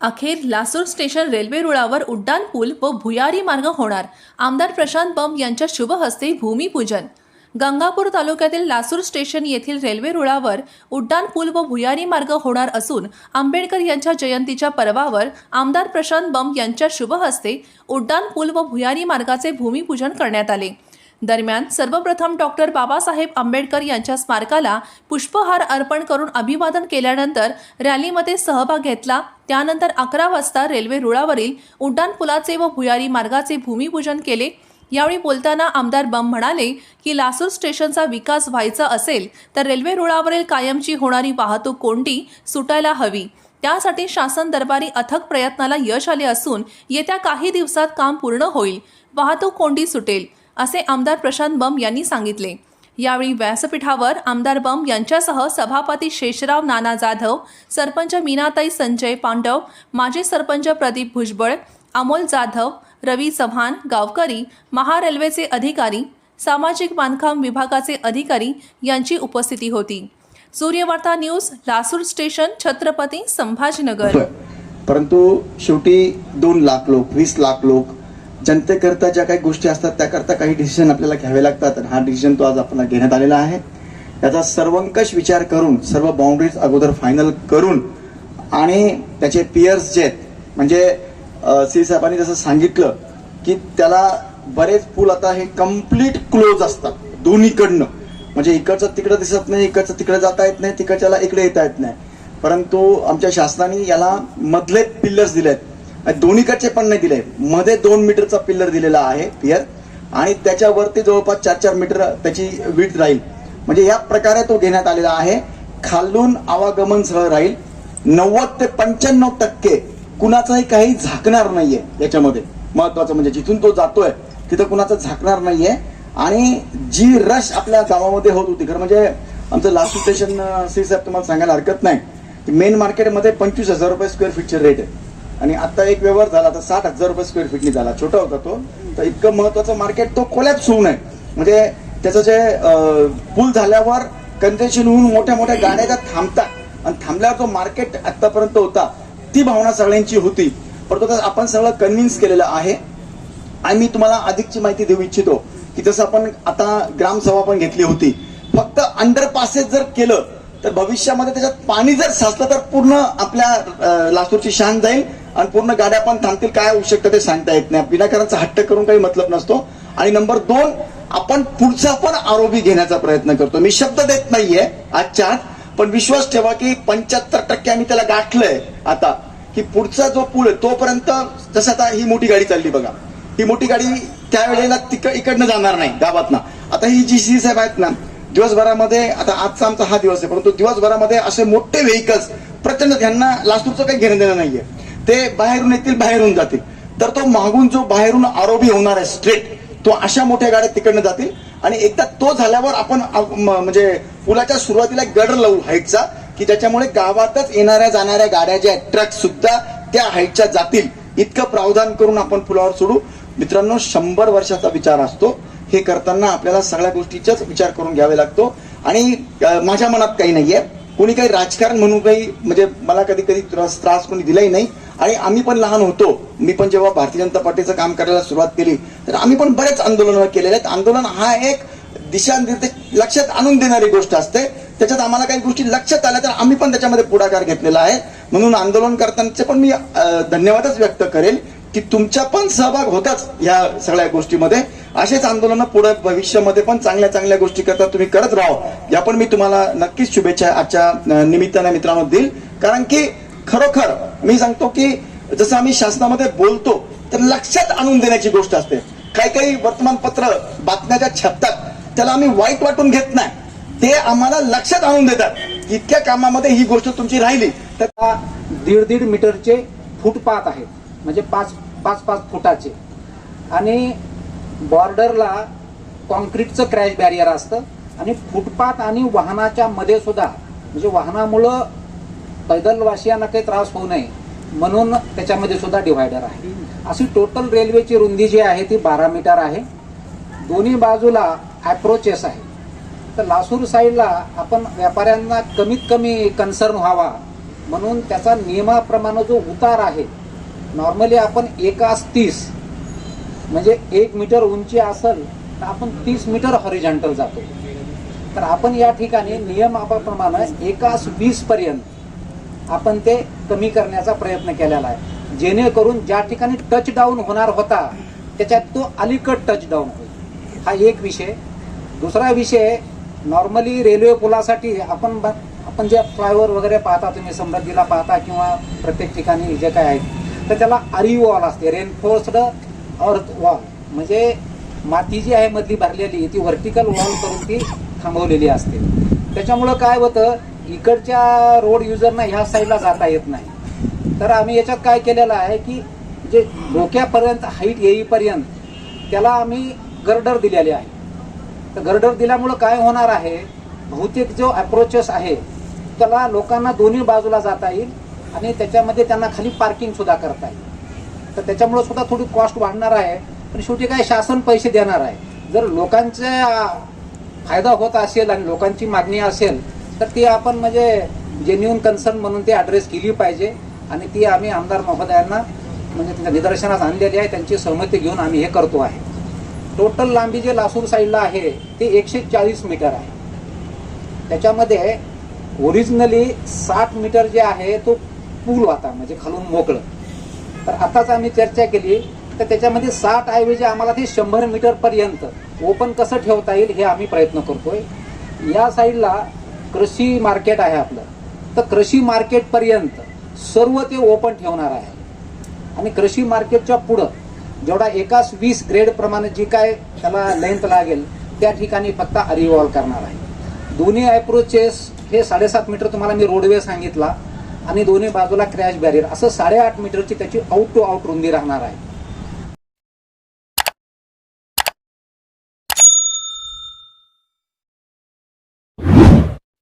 अखेर Lasur station railway रुळावर उड्डाण पूल व भुयारी मार्ग होणार. आमदार प्रशांत बंब यांच्या शुभ हस्ते भूमिपूजन. गंगापूर तालुक्यातील लासूर स्टेशन येथील रेल्वे रुळावर उड्डाण पूल व भुयारी मार्ग होणार असून आंबेडकर यांच्या जयंतीच्या पर्वावर आमदार प्रशांत बंब यांच्या शुभ हस्ते उड्डाण पूल व भुयारी मार्गाचे भूमिपूजन करण्यात आले. दरम्यान सर्वप्रथम डॉक्टर बाबासाहेब आंबेडकर यांच्या स्मारकाला पुष्पहार अर्पण करून अभिवादन केल्यानंतर रॅलीमध्ये सहभाग घेतला. त्यानंतर अकरा वाजता रेल्वे रुळावरील उड्डाणपुलाचे व भुयारी मार्गाचे भूमिपूजन केले. यावेळी बोलताना आमदार बम म्हणाले की लासूर स्टेशनचा विकास व्हायचा असेल तर रेल्वे रुळावरील कायमची होणारी वाहतूक कोंडी सुटायला हवी. त्यासाठी शासन दरबारी अथक प्रयत्नाला यश आले असून येत्या काही दिवसात काम पूर्ण होईल. वाहतूक कोंडी सुटेल. असे आमदार प्रशांत बम यांनी सांगितले. यावेळी व्यासपीठावर आमदार बम यांच्यासह सभापती शेषराव नाना जाधव सरपंच मीनाताई संजय पांडव माजी सरपंच प्रदीप भुजबळ अमोल जाधव रवी चव्हाण गावकरी महारेल्वेचे अधिकारी सामाजिक बांधकाम विभागाचे अधिकारी यांची उपस्थिती होती. Suryavarta news Lasur station Chhatrapati Sambhajinagar. परंतु शेवटी दोन लाख लोक वीस लाख लोक जनतेकरता ज्या काही गोष्टी असतात त्याकरता काही डिसिजन आपल्याला घ्यावे लागतात आणि हा डिसिजन तो आज आपण घेण्यात आलेला आहे. याचा सर्वंकष विचार करून सर्व बाउंड्रीज अगोदर फायनल करून आणि त्याचे पियर्स जे आहेत म्हणजे सी साहेबांनी जसं सांगितलं की त्याला बरेच पूल आता हे कंप्लीट क्लोज असतात दोन्हीकडनं. म्हणजे इकडचं तिकडं दिसत नाही इकडचं तिकडे जाता येत नाही तिकडच्याला इकडे येता येत नाही. परंतु आमच्या शासनाने याला मधले पिल्लर्स दिले आहेत दोन्हीकडचे पण नाही दिले. मध्ये दोन मीटरचा पिल्लर दिलेला आहे पियर. आणि त्याच्यावरती जवळपास चार चार मीटर त्याची विड्थ राहील. म्हणजे या प्रकारे तो घेण्यात आलेला आहे. खालून आवागमन सह राहील. नव्वद ते पंच्याण्णव टक्के कुणाचाही काही झाकणार नाहीये याच्यामध्ये. महत्वाचं म्हणजे जिथून तो जातोय तिथं कुणाचं झाकणार नाहीये. आणि जी रश आपल्या गावामध्ये होत होती खरं म्हणजे आमचं लास्ट स्टेशन सी साहेब तुम्हाला सांगायला हरकत नाही. मेन मार्केटमध्ये पंचवीस हजार रुपये स्क्वेअर फीटचे रेट आहे. आणि आता एक व्यवहार झाला तर साठ हजार रुपये स्क्वेअर फीटनी झाला. छोटा होता तो. तर इतकं महत्वाचं मार्केट तो खोल्यात होऊ नये म्हणजे त्याचं जे पूल झाल्यावर कंजेशन होऊन मोठ्या मोठ्या गाड्या ज्या थांबतात. आणि थांबल्यावर जो मार्केट आतापर्यंत होता ती भावना सगळ्यांची होती. परंतु आपण सगळं कन्व्हिन्स केलेलं आहे. आणि मी तुम्हाला अधिकची माहिती देऊ इच्छितो की जसं आपण आता ग्रामसभा पण घेतली होती. फक्त अंडरपासेस जर केलं तर भविष्यामध्ये त्याच्यात पाणी जर साचलं तर पूर्ण आपल्या लातूरची शान जाईल. आणि पूर्ण गाड्या पण थांबतील काय होऊ शकतं ते सांगता येत नाही. विनाकारांचा हट्ट करून काही मतलब नसतो. आणि नंबर दोन आपण पुढचा पण आरोपी घेण्याचा प्रयत्न करतो. मी शब्द देत नाहीये आजच्या पण विश्वास ठेवा की पंच्याहत्तर टक्के आम्ही त्याला गाठलंय आता. की पुढचा जो पूल आहे तोपर्यंत जसं आता ही मोठी गाडी चालली बघा. ही मोठी गाडी त्यावेळेला तिक इकडनं जाणार नाही गावातनं. आता ही जी सी साहेब आहेत ना दिवसभरामध्ये आता आजचा आमचा हा दिवस आहे परंतु दिवसभरामध्ये असे मोठे व्हेकल्स प्रचंड त्यांना लासूरचं काही घेणं देणं नाहीये. ते बाहेरून येतील बाहेरून जातील. तर तो मागून जो बाहेरून आरोपी होणार आहे स्ट्रेट तो अशा मोठ्या गाड्या तिकडनं जातील. आणि एकदा तो झाल्यावर आपण म्हणजे पुलाच्या सुरुवातीला एक गडर लावू हाईटचा की ज्याच्यामुळे गावातच येणाऱ्या जाणाऱ्या गाड्या ज्या ट्रक सुद्धा त्या हाईटच्या जातील. इतकं प्रावधान करून आपण पुलावर सोडू. मित्रांनो शंभर वर्षाचा विचार असतो. हे करताना आपल्याला सगळ्या गोष्टीचाच विचार करून घ्यावे लागतो. आणि माझ्या मनात काही नाहीये. कोणी काही राजकारण म्हणून काही म्हणजे मला कधी कधी त्रास त्रास कोणी दिलाही नाही. आणि आम्ही पण लहान होतो. मी पण जेव्हा भारतीय जनता पार्टीचं काम करायला सुरुवात केली तर आम्ही पण बरेच आंदोलन केलेले आहेत. आंदोलन हा एक दिशानिर्देश लक्षात आणून देणारी गोष्ट असते. त्याच्यात आम्हाला काही गोष्टी लक्षात आल्या तर आम्ही पण त्याच्यामध्ये पुढाकार घेतलेला आहे. म्हणून आंदोलन करतानाचे पण मी धन्यवादच व्यक्त करेल की तुमचा पण सहभाग होताच या सगळ्या गोष्टीमध्ये. असेच आंदोलन पुढे भविष्यामध्ये पण चांगल्या चांगल्या गोष्टी करता तुम्ही करत राहा. या पण मी तुम्हाला नक्कीच शुभेच्छा आजच्या निमित्ताने मित्रांनो देईल. कारण की खरोखर मी सांगतो की जसं आम्ही शासनामध्ये बोलतो तर लक्षात आणून देण्याची गोष्ट असते. काही काही वर्तमानपत्र बातम्याच्या छापतात त्याला आम्ही वाईट वाटून घेत नाही. ते आम्हाला लक्षात आणून देतात. इतक्या कामामध्ये ही गोष्ट तुमची राहिली तर दीड दीड मीटरचे फुटपाथ आहेत. म्हणजे पाच पाच पाच फुटाचे. आणि बॉर्डरला कॉन्क्रीटचं क्रॅश बॅरियर असतं. आणि फुटपाथ आणि वाहनाच्या मध्ये सुद्धा म्हणजे वाहनामुळं पैदलवासियांना काही त्रास होऊ नये म्हणून त्याच्यामध्ये सुद्धा डिव्हायडर आहे. अशी टोटल रेल्वेची रुंदी जी आहे ती बारा मीटर आहे. दोन्ही बाजूला अप्रोचेस आहे. तर लासूर साईडला आपण व्यापाऱ्यांना कमीत कमी कन्सर्न व्हावा म्हणून त्याचा नियमाप्रमाणे जो उतार आहे नॉर्मली आपण एकास तीस म्हणजे एक मीटर उंची असेल तर आपण तीस मीटर हॉरिझॉन्टल जातो. तर आपण या ठिकाणी नियमाप्रमाणे एकास वीस पर्यंत आपण ते कमी करण्याचा प्रयत्न केलेला आहे. जेणेकरून ज्या ठिकाणी टच डाऊन होणार होता त्याच्यात तो अलीकड टच डाऊन होईल. हा एक विषय. दुसरा विषय नॉर्मली रेल्वे पुलासाठी आपण ब- आपण जे फ्लायओव्हर वगैरे पाहता तुम्ही समृद्धीला पाहता किंवा प्रत्येक ठिकाणी जे काय आहे तर त्याला अरी वॉल असते रेनफोर्स्ड अर्थ वॉल म्हणजे माती जी आहे मधली भरलेली ती व्हर्टिकल वॉल करून ती थांबवलेली असते. त्याच्यामुळं काय होतं इकडच्या रोड युजरना ह्या साईडला जाता येत नाही. तर आम्ही याच्यात काय केलेलं आहे की जे डोक्यापर्यंत हाईट येईपर्यंत त्याला आम्ही गर्डर दिलेले आहे. तर गर्डर दिल्यामुळं काय होणार आहे? बहुतेक जो अप्रोचेस आहे त्याला लोकांना दोन्ही बाजूला जाता येईल आणि त्याच्यामध्ये त्यांना खाली पार्किंग सुद्धा करता येईल. तर त्याच्यामुळं सुद्धा थोडी कॉस्ट वाढणार आहे. पण शेवटी काय शासन पैसे देणार आहे. जर लोकांचा फायदा होत असेल आणि लोकांची मागणी असेल तर ती आपण म्हणजे जेन्युन कन्सर्न म्हणून ती ॲड्रेस केली पाहिजे. आणि ती आम्ही आमदार महोदयांना म्हणजे त्यांच्या निदर्शनास आणलेली आहे. त्यांची सहमती घेऊन आम्ही हे करतो आहे. टोटल लांबी जे लासूर साईडला आहे ते एकशे चाळीस मीटर आहे. त्याच्यामध्ये ओरिजिनली साठ मीटर जे आहे तो पूल होता म्हणजे खालून मोकळं. तर आताच आम्ही चर्चा केली तर त्याच्यामध्ये साठ ऐवजी आम्हाला ते शंभर मीटर पर्यंत ओपन कसं ठेवता येईल हे आम्ही प्रयत्न करतोय. या साईडला कृषी मार्केट आहे आपलं. तर कृषी मार्केट पर्यंत सर्व ते ओपन ठेवणार आहे. आणि कृषी मार्केटच्या पुढं जेवढा एकाच वीस ग्रेड प्रमाणे जी काय त्याला लेंथ लागेल त्या ठिकाणी फक्त अरिवॉल करणार आहे. दोन्ही अप्रोचेस हे साडेसात मीटर तुम्हाला मी रोडवे सांगितला. आणि दोन्ही बाजूला क्रॅश बॅरियर असं साडेआठ मीटरची त्याची आउट टू आउट रुंदी राहणार आहे.